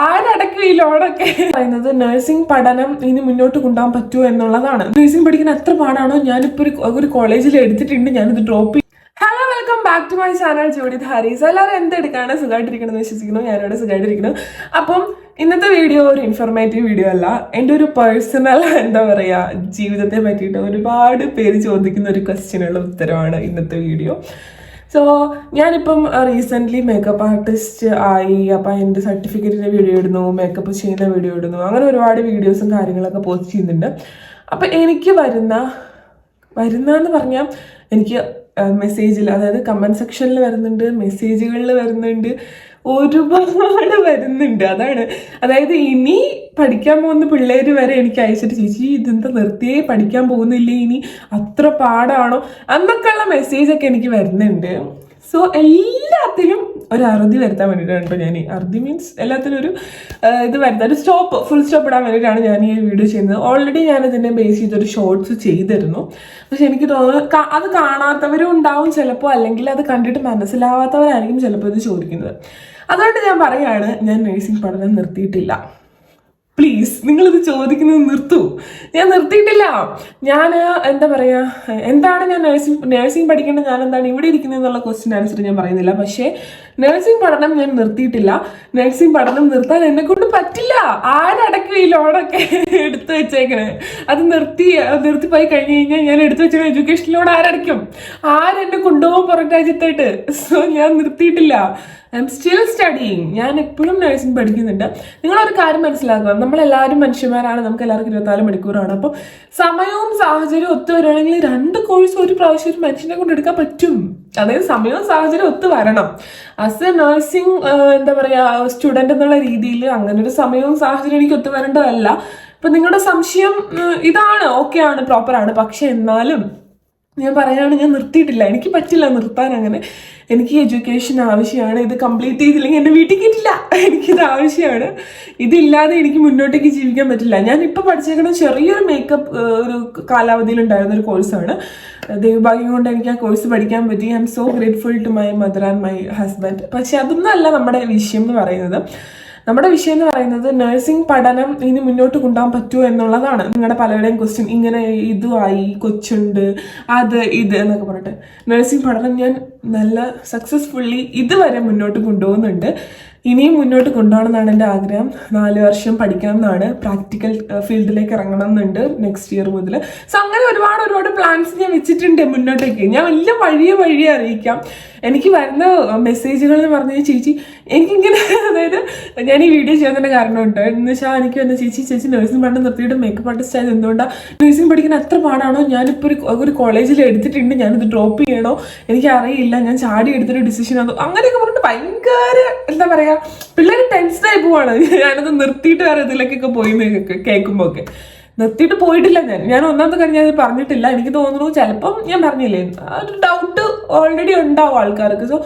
ആരടക്കും ഈ ലോണൊക്കെ പറയുന്നത് നഴ്സിംഗ് പഠനം ഇനി മുന്നോട്ട് കൊണ്ടുപോകാൻ പറ്റുമോ എന്നുള്ളതാണ്. നഴ്സിംഗ് പഠിക്കാൻ എത്ര പാടാണോ ഞാനിപ്പോ ഒരു ഒരു കോളേജിൽ എടുത്തിട്ടുണ്ട് ഞാനിത് drop hello welcome back to my channel ജോഡിത് ഹാരീസ് എല്ലാവരും എന്തെടുക്കാണ് സുഖമായിട്ടിരിക്കണം എന്ന് വിശ്വസിക്കുന്നു. ഞാനിവിടെ സുഖമായിട്ടിരിക്കുന്നു അപ്പം ഇന്നത്തെ വീഡിയോ ഒരു ഇൻഫോർമേറ്റീവ് വീഡിയോ അല്ല. എന്റെ ഒരു പേഴ്സണൽ എന്താ പറയുക ജീവിതത്തെ പറ്റിയിട്ട് ഒരുപാട് പേര് ചോദിക്കുന്ന ഒരു ക്വസ്റ്റ്യനുള്ള ഉത്തരവാണ് ഇന്നത്തെ വീഡിയോ സോ ഞാനിപ്പം റീസെന്റ്ലി മേക്കപ്പ് ആർട്ടിസ്റ്റ് ആയി. അപ്പം എന്റെ സർട്ടിഫിക്കറ്റിന്റെ വീഡിയോ ഇടുന്നു മേക്കപ്പ് ചെയ്യുന്ന വീഡിയോ ഇടുന്നു. അങ്ങനെ ഒരുപാട് വീഡിയോസും കാര്യങ്ങളൊക്കെ പോസ്റ്റ് ചെയ്യുന്നുണ്ട്. അപ്പം എനിക്ക് വരുന്ന വരുന്ന എന്ന് പറഞ്ഞാൽ എനിക്ക് മെസ്സേജിൽ അതായത് കമന്റ് സെക്ഷനിൽ വരുന്നുണ്ട് മെസ്സേജുകളിൽ വരുന്നുണ്ട്. ഒരുപാട് വരുന്നുണ്ട്. അതാണ്. അതായത് ഇനി പഠിക്കാൻ പോകുന്ന പിള്ളേർ വരെ എനിക്ക് അയച്ചിട്ട് ചേച്ചി ഇതെന്താ നിർത്തിയേ പഠിക്കാൻ പോകുന്നില്ല ഇനി? അത്ര പാടാണോ? എന്നൊക്കെയുള്ള മെസ്സേജൊക്കെ എനിക്ക് വരുന്നുണ്ട്. സോ എല്ലാത്തിലും ഒരു അറുതി വരുത്താൻ വേണ്ടിയിട്ടാണ് കേട്ടോ ഞാൻ അറുതി മീൻസ് എല്ലാത്തിനും ഒരു ഇത് വരുത്താൻ ഒരു സ്റ്റോപ്പ് ഫുൾ സ്റ്റോപ്പ് ഇടാൻ വേണ്ടിയിട്ടാണ് ഞാൻ ഈ വീഡിയോ ചെയ്യുന്നത്. ഓൾറെഡി ഞാൻ ഇതിനെ ബേസ് ചെയ്തൊരു ഷോർട്സ് ചെയ്തിരുന്നു. പക്ഷെ എനിക്ക് തോന്നുന്നു അത് കാണാത്തവരും ഉണ്ടാവും ചിലപ്പോൾ അല്ലെങ്കിൽ അത് കണ്ടിട്ട് മനസ്സിലാവാത്തവരായിരിക്കും ചിലപ്പോൾ ഇത് ചോദിക്കുന്നത്. അതുകൊണ്ട് ഞാൻ പറയാണ് ഞാൻ നഴ്സിംഗ് പഠനം നിർത്തിയിട്ടില്ല. പ്ലീസ് നിങ്ങളിത് ചോദിക്കുന്നത് നിർത്തൂ. ഞാൻ നിർത്തിയിട്ടില്ല. ഞാൻ എന്താ പറയുക എന്താണ് ഞാൻ നഴ്സിംഗ് നഴ്സിംഗ് പഠിക്കേണ്ടത്? ഞാൻ എന്താണ് ഇവിടെ ഇരിക്കുന്നത് എന്നുള്ള ക്വസ്റ്റ്യൻ ആൻസർ ഞാൻ പറയുന്നില്ല. പക്ഷേ നഴ്സിംഗ് പഠനം ഞാൻ നിർത്തിയിട്ടില്ല. നഴ്സിംഗ് പഠനം നിർത്താൻ എന്നെക്കൊണ്ട് പറ്റില്ല. ആരടക്കും ഈ ലോണൊക്കെ എടുത്തു വെച്ചേക്കണേ. അത് നിർത്തി നിർത്തി പോയി കഴിഞ്ഞ് കഴിഞ്ഞാൽ ഞാൻ എടുത്തു വെച്ച എഡ്യൂക്കേഷൻ ലോൺ ആരടയ്ക്കും? ആരെന്നെ കൊണ്ടുപോകും പുറം രാജ്യത്തായിട്ട്? സോ ഞാൻ നിർത്തിയിട്ടില്ല. ഐ എം സ്റ്റിൽ സ്റ്റഡിങ് ഞാൻ എപ്പോഴും നഴ്സിംഗ് പഠിക്കുന്നുണ്ട്. നിങ്ങളൊരു കാര്യം മനസ്സിലാക്കുക നമ്മളെല്ലാവരും മനുഷ്യന്മാരാണ്. നമുക്ക് എല്ലാവർക്കും ഇരുപത്തിനാല് മണിക്കൂറാണ്. അപ്പോൾ സമയവും സാഹചര്യവും ഒത്തു വരികയാണെങ്കിൽ രണ്ട് കോഴ്സ് ഒരു പ്രാവശ്യം ഒരു മനുഷ്യനെ കൊണ്ട് എടുക്കാൻ പറ്റും. അതായത് സമയവും സാഹചര്യവും ഒത്തു വരണം. ആസ് എ നഴ്സിംഗ് എന്താ പറയുക സ്റ്റുഡന്റ് എന്നുള്ള രീതിയിൽ അങ്ങനെ ഒരു സമയവും സാഹചര്യവും എനിക്ക് ഒത്തു വരേണ്ടതല്ല. ഇപ്പം നിങ്ങളുടെ സംശയം ഇതാണ് ഓക്കെ ആണ് പ്രോപ്പർ ആണ്. പക്ഷെ എന്നാലും ഞാൻ പറയാണ് ഞാൻ നിർത്തിയിട്ടില്ല. എനിക്ക് പറ്റില്ല നിർത്താൻ അങ്ങനെ. എനിക്ക് എഡ്യൂക്കേഷൻ ആവശ്യമാണ്. ഇത് കംപ്ലീറ്റ് ചെയ്തില്ലെങ്കിൽ എന്റെ വീട്ടിൽ കിട്ടില്ല എനിക്കിത് ആവശ്യമാണ്. ഇതില്ലാതെ എനിക്ക് മുന്നോട്ടേക്ക് ജീവിക്കാൻ പറ്റില്ല. ഞാൻ ഇപ്പോൾ പഠിച്ചേക്കുന്ന ചെറിയൊരു മേക്കപ്പ് ഒരു കാലാവധിയിൽ ഉണ്ടായിരുന്ന ഒരു കോഴ്സാണ് ദൈവഭാഗ്യം കൊണ്ട് എനിക്ക് ആ കോഴ്സ് പഠിക്കാൻ പറ്റി. I'm so grateful to my mother and my husband പക്ഷെ അതൊന്നും അല്ല നമ്മുടെ വിഷയം എന്ന് പറയുന്നത്. നമ്മുടെ വിഷയം എന്ന് പറയുന്നത് നഴ്സിംഗ് പഠനം ഇനി മുന്നോട്ട് കൊണ്ടുപോകാൻ പറ്റുമോ എന്നുള്ളതാണ്. നിങ്ങളുടെ പലരുടെയും ക്വസ്റ്റ്യൻ ഇങ്ങനെ ഇതുമായി കൊച്ചുണ്ട് അത് ഇത് എന്നൊക്കെ പറഞ്ഞിട്ട്. നഴ്സിംഗ് പഠനം ഞാൻ നല്ല സക്സസ്ഫുള്ളി ഇതുവരെ മുന്നോട്ട് കൊണ്ടുപോകുന്നുണ്ട്. ഇനിയും മുന്നോട്ട് കൊണ്ടുപോകണം എന്നാണ് എന്റെ ആഗ്രഹം. നാല് വർഷം പഠിക്കണം എന്നാണ് പ്രാക്ടിക്കൽ ഫീൽഡിലേക്ക് ഇറങ്ങണം എന്നുണ്ട് നെക്സ്റ്റ് ഇയർ മുതൽ സോ അങ്ങനെ ഒരുപാട് ഒരുപാട് പ്ലാൻസ് ഞാൻ വെച്ചിട്ടുണ്ട് മുന്നോട്ടേക്ക്. ഞാൻ വലിയ വഴിയെ വഴിയെ അറിയിക്കാം. എനിക്ക് വരുന്ന മെസ്സേജുകൾ എന്ന് പറഞ്ഞു ചേച്ചി എനിക്കിങ്ങനെ അതായത് ഞാൻ ഈ വീഡിയോ ചെയ്യാൻ ചെയ്യുന്നതിന്റെ കാരണമുണ്ട്? എന്ന് വെച്ചാൽ എനിക്ക് വന്ന ചേച്ചി ചേച്ചി നഴ്സിംഗ് പഠനം നിർത്തിയിട്ട് മേക്കപ്പ് ആർട്ടിസ്റ്റ് ആയത് എന്തുകൊണ്ടാണ് നഴ്സിംഗ് പഠിക്കാൻ അത്ര പാടാണോ? ഞാനിപ്പോൾ ഒരു ഒരു കോളേജിൽ എടുത്തിട്ടുണ്ട്. ഞാനിത് ഡ്രോപ്പ് ചെയ്യണോ? എനിക്ക് അറിയില്ല ഞാൻ ചാടി എടുത്തൊരു ഡിസിഷൻ ആണോ? അങ്ങനെയൊക്കെ പറഞ്ഞിട്ട് ഭയങ്കര എന്താ പറയുക പിള്ളേർ ടെൻഷനായി പോവാണ്. ഞാനത് നിർത്തിയിട്ട് വേറെ ഇതിലേക്കൊക്കെ പോയി കേൾക്കുമ്പോൾ ഒക്കെ നിർത്തിയിട്ട് പോയിട്ടില്ല ഞാൻ. ഞാൻ ഒന്നാമത്തെ കാര്യം ഞാൻ പറഞ്ഞിട്ടില്ല. എനിക്ക് തോന്നുന്നു ചിലപ്പം ഞാൻ പറഞ്ഞില്ലേ ഒരു ഡൗട്ട് ഓൾറെഡി ഉണ്ടാവും ആൾക്കാർക്ക്. സോ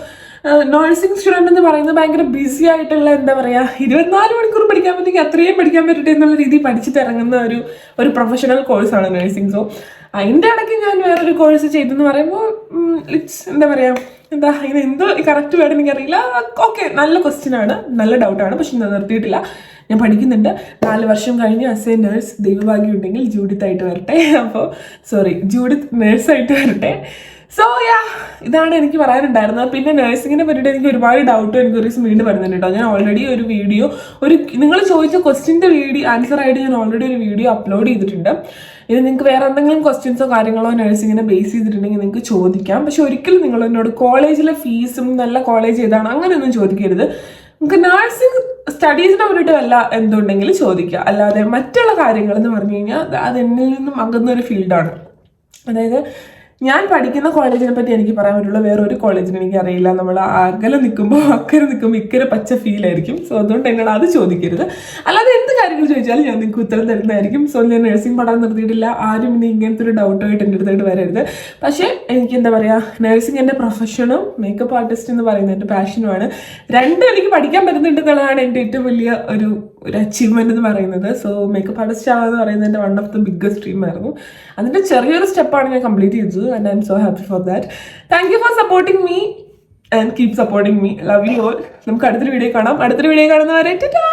നഴ്സിംഗ് സ്റ്റുഡന്റ് എന്ന് പറയുന്നത് ഭയങ്കര ബിസി ആയിട്ടുള്ള എന്താ പറയുക ഇരുപത്തിനാല് മണിക്കൂർ പഠിക്കാൻ പറ്റുമെങ്കിൽ അത്രയും പഠിക്കാൻ പറ്റട്ടെ എന്നുള്ള രീതിയിൽ പഠിച്ചിട്ട് ഇറങ്ങുന്ന ഒരു ഒരു പ്രൊഫഷണൽ കോഴ്സാണ് നഴ്സിംഗ് സോ അതിന്റെ ഇടയ്ക്ക് ഞാൻ വേറൊരു കോഴ്സ് ചെയ്തെന്ന് പറയുമ്പോൾ ഇറ്റ്സ് എന്താ പറയുക എന്താ ഇത് എന്തോ കറക്റ്റ് വേർഡ് എനിക്കറിയില്ല. ഓക്കെ നല്ല ക്വസ്റ്റ്യൻ ആണ്. നല്ല ഡൗട്ടാണ് പക്ഷെ ഞാൻ നിർത്തിയിട്ടില്ല. ഞാൻ പഠിക്കുന്നുണ്ട്. നാല് വർഷം കഴിഞ്ഞ് അസ് എ നേഴ്സ് ദൈവഭാഗ്യം ഉണ്ടെങ്കിൽ ജൂഡിത്ത് ആയിട്ട് വരട്ടെ അപ്പോൾ സോറി ജൂഡിത്ത് നേഴ്സായിട്ട് വരട്ടെ. സോ യാ ഇതാണ് എനിക്ക് പറയാനുണ്ടായിരുന്നത്. പിന്നെ നഴ്സിങ്ങിനെ പറ്റിയിട്ട് എനിക്ക് ഒരുപാട് ഡൗട്ട് എനിക്ക് ഒരു ദിവസം വീണ്ടും വരുന്നുണ്ട് കേട്ടോ. ഞാൻ ഓൾറെഡി ഒരു വീഡിയോ ഒരു നിങ്ങൾ ചോദിച്ച ക്വസ്റ്റിന്റെ വീഡിയോ ആൻസർ ആയിട്ട് ഞാൻ ഓൾറെഡി ഒരു വീഡിയോ അപ്ലോഡ് ചെയ്തിട്ടുണ്ട്. ഇത് നിങ്ങൾക്ക് വേറെ എന്തെങ്കിലും ക്വസ്റ്റ്യൻസോ കാര്യങ്ങളോ നഴ്സിങ്ങിനെ ബേസ് ചെയ്തിട്ടുണ്ടെങ്കിൽ നിങ്ങൾക്ക് ചോദിക്കാം. പക്ഷെ ഒരിക്കലും നിങ്ങൾ എന്നോട് കോളേജിലെ ഫീസും നല്ല കോളേജ് ഏതാണ് അങ്ങനെയൊന്നും ചോദിക്കരുത്. നിങ്ങൾക്ക് നഴ്സിംഗ് സ്റ്റഡീസിനെ പറ്റിയിട്ട് വല്ല എന്തുണ്ടെങ്കിലും ചോദിക്കുക അല്ലാതെ മറ്റുള്ള കാര്യങ്ങൾ എന്ന് പറഞ്ഞു കഴിഞ്ഞാൽ അത് എന്നിൽ നിന്നും അകന്നൊരു ഫീൽഡാണ് അതായത് ഞാൻ പഠിക്കുന്ന കോളേജിനെ പറ്റി എനിക്ക് പറയാൻ പറ്റുള്ള. വേറെ ഒരു കോളേജിന് എനിക്ക് അറിയില്ല നമ്മൾ അകലെ നിൽക്കുമ്പോൾ അക്കരെ നിൽക്കുമ്പോൾ ഇക്കരെ പച്ച ഫീൽ ആയിരിക്കും. സോ അതുകൊണ്ട് എന്നോട് അത് ചോദിക്കരുത്. അല്ലാതെ എന്ത് കാര്യങ്ങൾ ചോദിച്ചാലും ഞാൻ നിങ്ങൾക്ക് ഉത്തരം തരുന്നതായിരിക്കും. സോ ഞാൻ നഴ്സിംഗ് പഠനം നിർത്തിയിട്ടില്ല. ആരും ഇനി ഇങ്ങനത്തെ ഒരു ഡൗട്ടായിട്ട് എന്റെ അടുത്തായിട്ട് വരരുത്. പക്ഷേ എനിക്ക് എന്താ പറയുക നഴ്സിംഗ് എന്റെ പ്രൊഫഷനും മേക്കപ്പ് ആർട്ടിസ്റ്റ് എന്ന് പറയുന്നത് എന്റെ പാഷനുമാണ് രണ്ടും എനിക്ക് പഠിക്കാൻ പറ്റുന്നുണ്ട് എന്നുള്ളതാണ് എന്റെ ഏറ്റവും വലിയ ഒരു ഒരു അച്ചീവ്മെന്റ് എന്ന് പറയുന്നത്. സോ മേക്കപ്പ് ആർട്ടിസ്റ്റ് ആവുക എന്ന് പറയുന്നത് എന്റെ one of the biggest dream ആയിരുന്നു. അതിന്റെ ചെറിയൊരു സ്റ്റെപ്പാണ് ഞാൻ കംപ്ലീറ്റ് ചെയ്തത്. And I'm so happy for that thank you for supporting me and keep supporting me love you all നമുക്ക് അടുത്തൊരു വീഡിയോ കാണാം. അടുത്തൊരു വീഡിയോ കാണുന്നവരെ ടാ